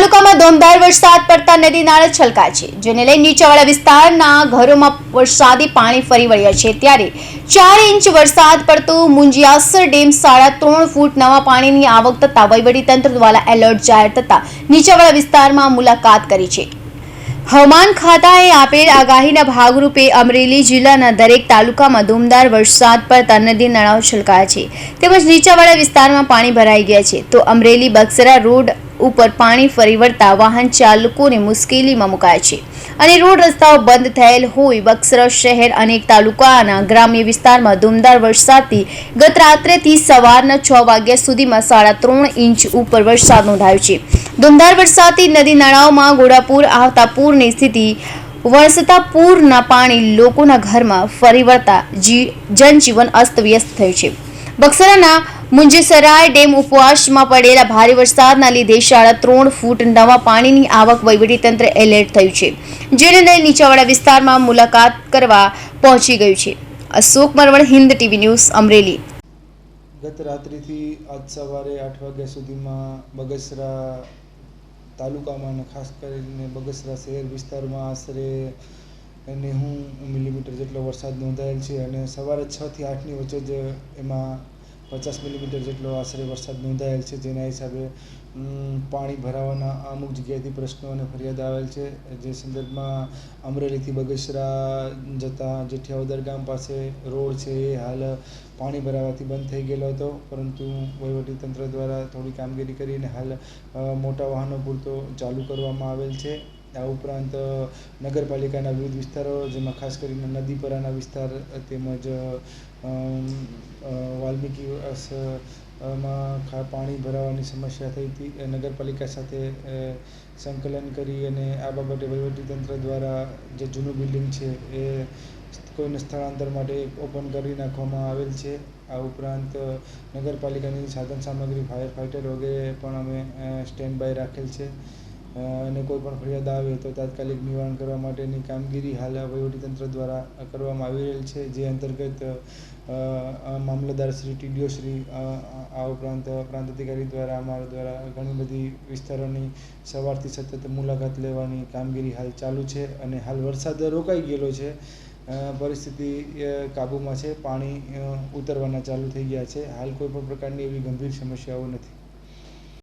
તાલુકામાં ધોમધાર વરસાદ પડતા નદી નાળા છલકાય છે, જેને લઈ નીચાવાળા વિસ્તારના ઘરોમાં વરસાદી પાણી ફરી વળ્યા છે. ત્યારે ચાર ઇંચ વરસાદ પડતો મુંજિયાસર ડેમ સાડા ત્રણ ફૂટ નવા પાણીની આવક થતા વહીવટીતંત્ર દ્વારા એલર્ટ જાહેર થતા નીચાવાળા વિસ્તારમાં મુલાકાત કરી છે. હવામાન ખાતાએ આપેલ આગાહીના ભાગરૂપે અમરેલી જિલ્લાના દરેક તાલુકામાં ધૂમધાર વરસાદ પડતા નદી નાળાઓ છલકાયા છે. તેમજ નીચાવાળા વિસ્તારમાં પાણી ભરાઈ ગયા છે. તો અમરેલી બક્સરા રોડ ઉપર પાણી ફરી વળતા વાહન ચાલકોને મુશ્કેલીમાં મુકાયા છે. અને રોડ રસ્તાઓ બંધ થયેલ હોય બક્સર શહેર અનેક તાલુકાના ગ્રામ્ય વિસ્તારમાં ધૂમધાર વરસાદથી ગત રાત્રેથી સવારના છ વાગ્યા સુધીમાં સાડા ત્રણ ઇંચ ઉપર વરસાદ નોંધાયો છે. ધૂમધાર વરસાદથી નદી નાળાઓમાં ઘોડાપુર આવતા પૂરની સ્થિતિ વરસતા પૂરના પાણી લોકોના ઘરમાં ફરી વળતા જનજીવન અસ્તવ્યસ્ત થયું છે. બક્સરાના મુંજેસરાય ડેમ ઉપવાસમાં પડેલા ભારે વરસાદના લીધે સાડા ત્રણ ફૂટ નવા પાણીની આવક વહીવટીતંત્ર એલર્ટ થયું છે જેને લઈ નીચાવાળા વિસ્તારમાં મુલાકાત કરવા પહોંચી ગયું છે. Ashok Marvan, Hind TV news, Amreli. ગત રાત્રિથી આજ સવારે આઠ વાગ્યા સુધીમાં બગસરા તાલુકામાં ખાસ કરીને બગસરા શહેર વિસ્તારમાં આશરે નેવું મિલીમીટર જેટલો વરસાદ નોંધાયેલ છે અને સવારે છથી આઠની વચ્ચે જ એમાં પચાસ મિલીમીટર જેટલો આશરે વરસાદ નોંધાયેલ છે જેના હિસાબે પાણી ભરાવાના અમુક જગ્યાએથી પ્રશ્નો અને ફરિયાદ આવેલ છે. જે સંદર્ભમાં અમરેલીથી બગસરા જતા જેઠિયાવદર ગામ પાસે રોડ છે, એ હાલ પાણી ભરાવાથી બંધ થઈ ગયેલો હતો. પરંતુ વહીવટીતંત્ર દ્વારા થોડી કામગીરી કરીને હાલ મોટા વાહનો પૂરતો ચાલુ કરવામાં આવેલ છે. આ ઉપરાંત નગરપાલિકાના વિવિધ વિસ્તારો, જેમાં ખાસ કરીને નદીપરાના વિસ્તાર તેમજ વાલ્મીકી માં પાણી ભરાવાની સમસ્યા થઈ હતી. નગરપાલિકા સાથે સંકલન કરી અને આ બાબતે વહીવટીતંત્ર દ્વારા જે જૂનું બિલ્ડિંગ છે, એ કોઈને સ્થળાંતર માટે ઓપન કરી નાખવામાં આવેલ છે. આ ઉપરાંત નગરપાલિકાની સાધન સામગ્રી, ફાયર ફાઇટર વગેરે પણ અમે સ્ટેન્ડ બાય રાખેલ છે. અને કોઈ પણ ફરિયાદ આવે તો તાત્કાલિક નિવારણ કરવા માટેની કામગીરી હાલ વહીવટીતંત્ર દ્વારા કરવામાં આવી રહેલ છે. જે અંતર્ગત મામલતદાર શ્રી ટીડીઓ શ્રી આ ઉપરાંત પ્રાંત અધિકારી દ્વારા, અમારા દ્વારા ઘણી બધી વિસ્તારોની સવારથી સતત મુલાકાત લેવાની કામગીરી હાલ ચાલુ છે અને હાલ વરસાદ રોકાઈ ગયેલો છે. પરિસ્થિતિ કાબૂમાં છે. પાણી ઉતરવાના ચાલુ થઈ ગયા છે. હાલ કોઈ પણ પ્રકારની એવી ગંભીર સમસ્યાઓ નથી.